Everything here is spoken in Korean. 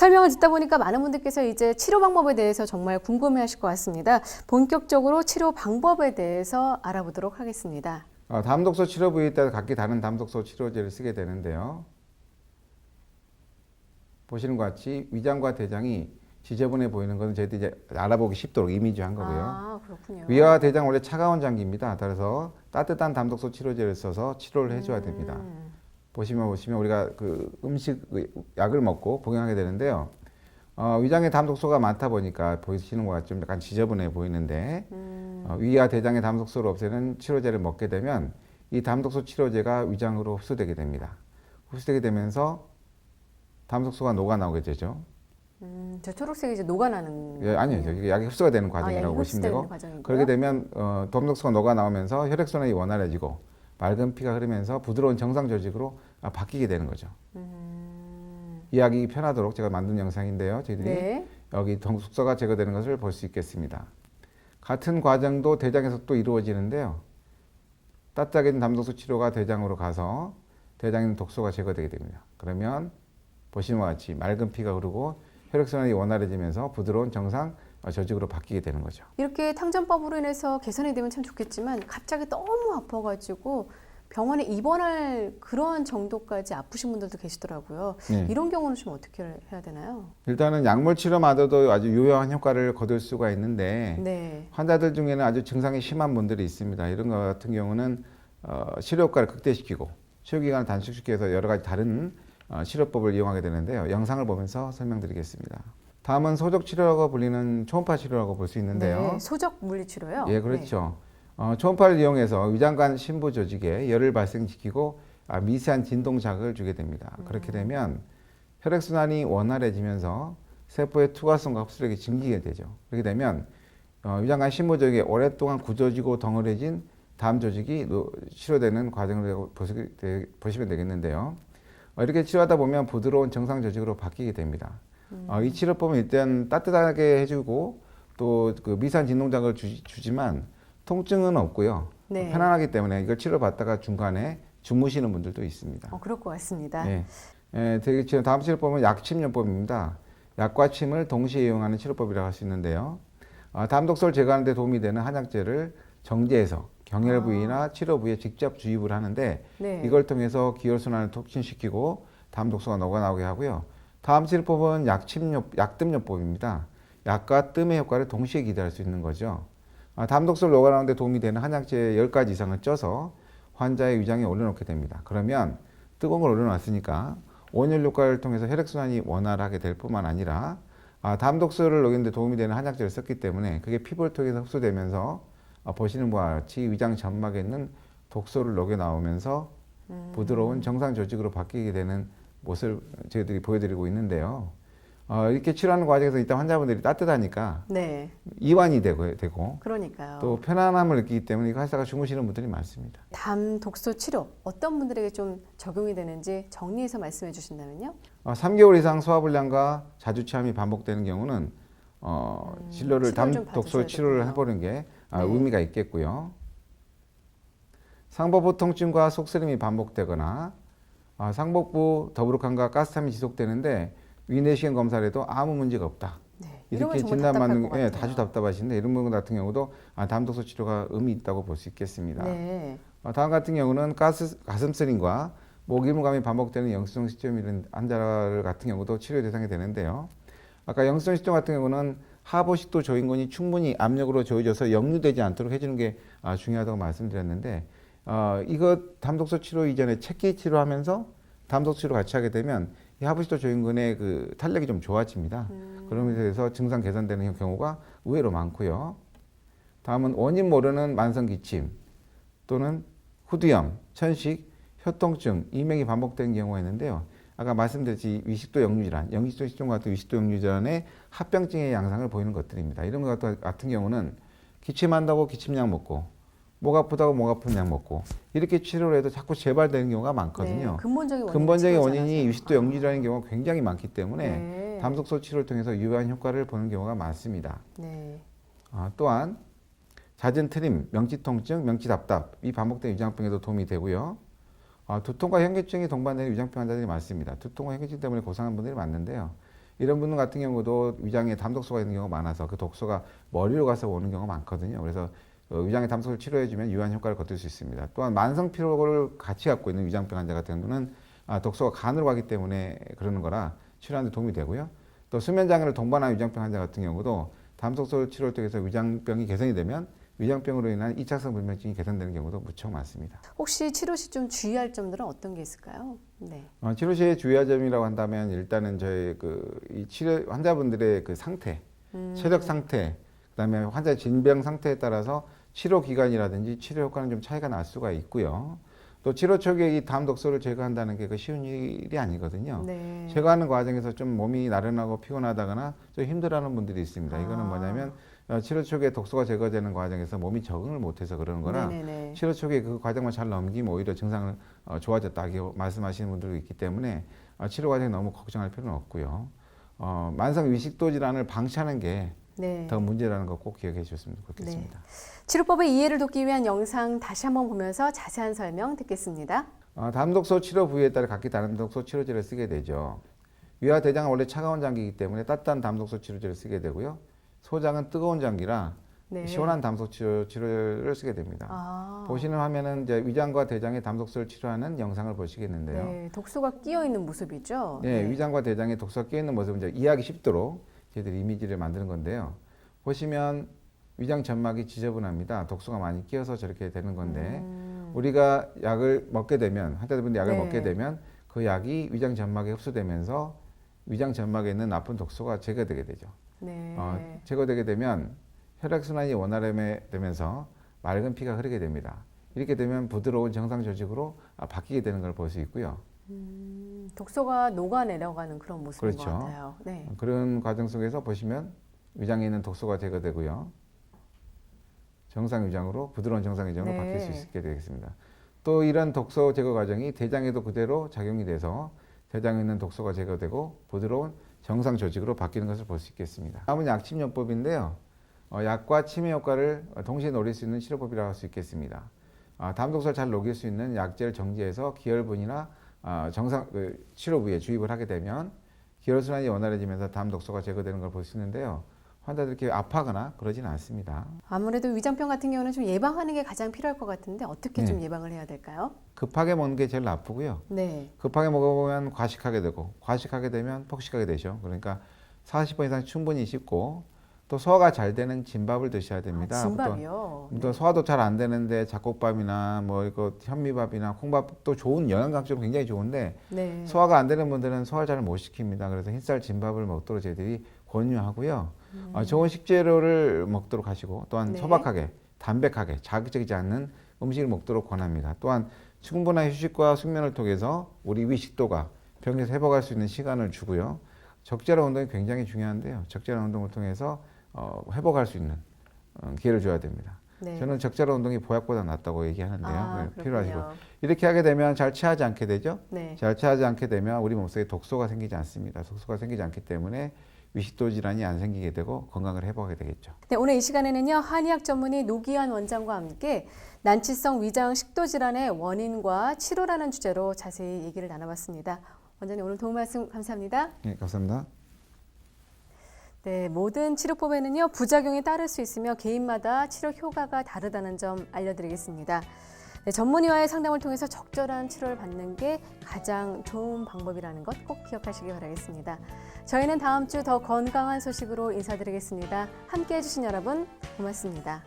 설명을 듣다 보니까 많은 분들께서 이제 치료 방법에 대해서 정말 궁금해 하실 것 같습니다. 본격적으로 치료 방법에 대해서 알아보도록 하겠습니다. 어, 담독소 치료 부위에 따라 각기 다른 담독소 치료제를 쓰게 되는데요. 보시는 것 같이 위장과 대장이 지저분해 보이는 것은 저희들이 이제 알아보기 쉽도록 이미지한 거고요. 아, 그렇군요. 위와 대장 원래 차가운 장기입니다. 따라서 따뜻한 담독소 치료제를 써서 치료를 해줘야 됩니다. 음. 보시면 보시면 우리가 그 음식 그 약을 먹고 복용하게 되는데요. 어, 위장에 담 독소가 많다 보니까 보시는 것좀 약간 지저분해 보이는데 음. 어, 위와 대장의 담 독소를 없애는 치료제를 먹게 되면 이 담 독소 치료제가 위장으로 흡수되게 됩니다. 흡수되게 되면서 담 독소가 녹아 나오게 되죠. 음, 저 초록색이 이제 녹아나는. 예, 아니요, 저기 약이 흡수가 되는 아, 과정이라고 약이 보시면 되고 과정이고요. 그렇게 되면 어, 담독소가 녹아 나오면서 혈액순환이 원활해지고 맑은 피가 흐르면서 부드러운 정상 조직으로 아, 바뀌게 되는 거죠. 음. 이해하기 편하도록 제가 만든 영상인데요. 저희들이 네. 여기 독소가 제거되는 것을 볼 수 있겠습니다. 같은 과정도 대장에서 또 이루어지는데요. 따뜻하게 된 담독소 치료가 대장으로 가서 대장에 있는 독소가 제거되게 됩니다. 그러면 보시는 것 같이 맑은 피가 흐르고 혈액순환이 원활해지면서 부드러운 정상 조직으로 바뀌게 되는 거죠. 이렇게 탕전법으로 인해서 개선이 되면 참 좋겠지만 갑자기 너무 아파가지고 병원에 입원할 그런 정도까지 아프신 분들도 계시더라고요. 네. 이런 경우는 좀 어떻게 해야 되나요? 일단은 약물 치료마저도 아주 유효한 효과를 거둘 수가 있는데 네. 환자들 중에는 아주 증상이 심한 분들이 있습니다. 이런 것 같은 경우는 어, 치료 효과를 극대시키고 치료 기간을 단축시켜서 여러 가지 다른 어, 치료법을 이용하게 되는데요. 영상을 보면서 설명드리겠습니다. 다음은 소적 치료라고 불리는 초음파 치료라고 볼 수 있는데요. 네. 소적 물리 치료요. 예, 그렇죠. 어, 초음파를 이용해서 위장관 심부 조직에 열을 발생시키고 아, 미세한 진동 자극을 주게 됩니다. 그렇게 되면 혈액 순환이 원활해지면서 세포의 투과성과 흡수력이 증기게 되죠. 그렇게 되면 어, 위장관 심부 조직에 오랫동안 굳어지고 덩어려진 담 조직이 노- 치료되는 과정을 보시, 되, 보시면 되겠는데요. 어, 이렇게 치료하다 보면 부드러운 정상 조직으로 바뀌게 됩니다. 어, 이 치료법은 일단 따뜻하게 해주고 또 그 미세한 진동 자극을 주, 주지 만 통증은 없고요. 네. 편안하기 때문에 이걸 치료받다가 중간에 주무시는 분들도 있습니다. 어, 그럴 것 같습니다. 예. 예, 되게 지금 다음 치료법은 약침요법입니다. 약과 침을 동시에 이용하는 치료법이라고 할 수 있는데요. 아, 담독소를 제거하는 데 도움이 되는 한약재를 정제해서 경혈 부위나 치료 부위에 직접 주입을 하는데 아. 네. 이걸 통해서 기혈 순환을 촉진시키고 담독소가 녹아나오게 하고요. 다음 치료법은 약침요, 약뜸요법입니다. 약과 뜸의 효과를 동시에 기대할 수 있는 거죠. 아, 담독소를 녹아나오는 데 도움이 되는 한약재 10가지 이상을 쪄서 환자의 위장에 올려놓게 됩니다. 그러면 뜨거운 걸 올려놨으니까 온열 효과를 통해서 혈액순환이 원활하게 될 뿐만 아니라 아, 담독소를 녹이는데 도움이 되는 한약재를 썼기 때문에 그게 피부를 통해서 흡수되면서 아, 보시는 바와 같이 위장 점막에 있는 독소를 녹여 나오면서 부드러운 정상 조직으로 바뀌게 되는 모습을 저희들이 보여드리고 있는데요. 어, 이렇게 치료하는 과정에서 일단 환자분들이 따뜻하니까 네. 이완이 되고, 되고 그러니까요. 또 편안함을 느끼기 때문에 이거 하다가 주무시는 분들이 많습니다. 담 독소 치료 어떤 분들에게 좀 적용이 되는지 정리해서 말씀해 주신다면요. 어, 3개월 이상 소화불량과 자주 체함이 반복되는 경우는 어, 진료를 음, 치료를 담좀 독소 치료를. 해보는 게 아, 네. 의미가 있겠고요. 상복부 통증과 속쓰림이 반복되거나 아, 상복부 더부룩함과 가스함이 지속되는데 위내시경 검사를 해도 아무 문제가 없다. 네. 이렇게 진단받는 예. 자주 답답하신데 이런 분 같은 경우도 아, 담독소 치료가 의미 있다고 볼 수 있겠습니다. 네. 어, 다음 같은 경우는 가스, 가슴 쓰림과 목이물감이 반복되는 영수증 시점 이런 환자 같은 경우도 치료 대상이 되는데요. 아까 영수증 시점 같은 경우는 하부식도 조인근이 충분히 압력으로 조여져서 역류되지 않도록 해주는 게 아, 중요하다고 말씀드렸는데 어, 이거 담독소 치료 이전에 체기 치료하면서 담독소 치료 같이 하게 되면 이 하부식도 조인근의 그 탄력이 좀 좋아집니다. 그러면서 해서 증상 개선되는 경우가 의외로 많고요. 다음은 원인 모르는 만성 기침 또는 후두염, 천식, 혀통증, 이명이 반복되는 경우가 있는데요. 아까 말씀드렸지 위식도 역류질환, 영식도 시종 같은 위식도 역류질환의 합병증의 양상을 보이는 것들입니다. 이런 것 같은 경우는 기침한다고 기침약 먹고 목 아프다고 목 아픈 약 먹고 이렇게 치료를 해도 자꾸 재발되는 경우가 많거든요. 네. 근본적인 근본적인 원인이. 위식도 역류질환인 경우가 굉장히 많기 때문에 네. 담독소 치료를 통해서 유효한 효과를 보는 경우가 많습니다. 네. 아, 또한 잦은 트림, 명치 통증, 명치 답답 이 반복된 위장병에도 도움이 되고요. 아, 두통과 현기증이 동반되는 위장병 환자들이 많습니다. 두통과 현기증 때문에 고생하는 분들이 많는데요. 이런 분들 같은 경우도 위장에 담독소가 있는 경우가 많아서 그 독소가 머리로 가서 오는 경우가 많거든요. 그래서 어, 위장의 담독소를 치료해주면 유한 효과를 거둘 수 있습니다. 또한 만성 피로를 같이 갖고 있는 위장병 환자 같은 경우는 아, 독소가 간으로 가기 때문에 그러는 거라 치료하는 데 도움이 되고요. 또 수면 장애를 동반한 위장병 환자 같은 경우도 담독소 치료를 통해서 위장병이 개선이 되면 위장병으로 인한 이차성 불면증이 개선되는 경우도 무척 많습니다. 혹시 치료 시 좀 주의할 점들은 어떤 게 있을까요? 네. 어, 치료 시에 주의할 점이라고 한다면 일단은 저희 그이 치료 환자분들의 그 상태, 음. 체력 상태, 그다음에 환자 진병 상태에 따라서 치료 기간이라든지 치료 효과는 좀 차이가 날 수가 있고요. 또 치료 초기에 이 담 독소를 제거한다는 게 그 쉬운 일이 아니거든요. 네. 제거하는 과정에서 좀 몸이 나른하고 피곤하다거나 좀 힘들어하는 분들이 있습니다. 이거는 아. 뭐냐면 어, 치료 초기에 독소가 제거되는 과정에서 몸이 적응을 못해서 그러는 거라 네네네. 치료 초기에 그 과정만 잘 넘기면 오히려 증상을 어, 좋아졌다 말씀하시는 분들도 있기 때문에 어, 치료 과정에 너무 걱정할 필요는 없고요. 어, 만성 위식도 질환을 방치하는 게 더 네. 문제라는 거 꼭 기억해 주셨으면 좋겠습니다. 치료법의 이해를 돕기 위한 영상 다시 한번 보면서 자세한 설명 듣겠습니다. 어, 담독소 치료 부위에 따라 각기 다른 독소 치료제를 쓰게 되죠. 위와 대장은 원래 차가운 장기이기 때문에 따뜻한 담독소 치료제를 쓰게 되고요. 소장은 뜨거운 장기라 네. 시원한 담독 치료, 치료를 쓰게 됩니다. 아. 보시는 화면은 이제 위장과 대장의 담독소를 치료하는 영상을 보시겠는데요. 네, 독소가 끼어 있는 모습이죠. 네, 위장과 대장에 독소가 끼어 있는 모습을 이제 이해하기 쉽도록 저희들이 이미지를 만드는 건데요. 보시면 위장 점막이 지저분합니다. 독소가 많이 끼어서 저렇게 되는 건데 음. 우리가 약을 먹게 되면 환자분들이 약을 네. 먹게 되면 그 약이 위장 점막에 흡수되면서 위장 점막에 있는 나쁜 독소가 제거되게 되죠. 네. 어, 제거되게 되면 혈액 순환이 원활되면서 맑은 피가 흐르게 됩니다. 이렇게 되면 부드러운 정상 조직으로 아, 바뀌게 되는 걸 볼 수 있고요. 음, 독소가 녹아 내려가는 그런 모습인 그렇죠. 것 같아요. 네. 그런 과정 속에서 보시면 위장에 있는 독소가 제거되고요. 정상 위장으로 부드러운 정상 위장으로 네. 바뀔 수 있게 되겠습니다. 또 이런 독소 제거 과정이 대장에도 그대로 작용이 돼서 대장에 있는 독소가 제거되고 부드러운 정상 조직으로 바뀌는 것을 볼 수 있겠습니다. 다음은 약침요법인데요. 어, 약과 치매 효과를 동시에 노릴 수 있는 치료법이라고 할 수 있겠습니다. 아, 담독소를 잘 녹일 수 있는 약제를 정지해서 기혈분이나 아, 정상 그 치료 부위에 주입을 하게 되면 기혈순환이 원활해지면서 담 독소가 제거되는 걸 볼 수 있는데요. 환자들이 이렇게 아파하거나 그러지는 않습니다. 아무래도 위장병 같은 경우는 좀 예방하는 게 가장 필요할 것 같은데 어떻게 좀 네. 예방을 해야 될까요? 급하게 먹는 게 제일 나쁘고요. 네. 급하게 먹어보면 과식하게 되고 과식하게 되면 폭식하게 되죠. 그러니까 40번 이상 충분히 씹고 또 소화가 잘 되는 진밥을 드셔야 됩니다. 아, 진밥이요. 또 소화도 잘 안 되는데 잡곡밥이나 뭐 이거 현미밥이나 콩밥도 좋은 영양 감소로 굉장히 좋은데 네. 소화가 안 되는 분들은 소화를 잘못 시킵니다. 그래서 흰쌀 진밥을 먹도록 저희들이 권유하고요. 어, 좋은 식재료를 먹도록 하시고 또한 음. 네. 소박하게, 담백하게, 자극적이지 않는 음식을 먹도록 권합니다. 또한 충분한 휴식과 숙면을 통해서 우리 위식도가 병에서 회복할 수 있는 시간을 주고요. 적절한 운동이 굉장히 중요한데요. 적절한 운동을 통해서 어, 회복할 수 있는 어, 기회를 줘야 됩니다. 네. 저는 적절한 운동이 보약보다 낫다고 얘기하는데요. 아, 네, 필요하시고. 이렇게 하게 되면 잘 체하지 않게 되죠. 네. 잘 체하지 않게 되면 우리 몸속에 독소가 생기지 않습니다. 독소가 생기지 않기 때문에 위식도 질환이 안 생기게 되고 건강을 회복하게 되겠죠. 네, 오늘 이 시간에는요 한의학 전문의 노기환 원장과 함께 난치성 위장 식도 질환의 원인과 치료라는 주제로 자세히 얘기를 나눠봤습니다. 원장님 오늘 도움 말씀 감사합니다. 네, 감사합니다. 네, 모든 치료법에는요 부작용이 따를 수 있으며 개인마다 치료 효과가 다르다는 점 알려드리겠습니다. 네, 전문의와의 상담을 통해서 적절한 치료를 받는 게 가장 좋은 방법이라는 것 꼭 기억하시기 바라겠습니다. 저희는 다음 주 더 건강한 소식으로 인사드리겠습니다. 함께 해주신 여러분 고맙습니다.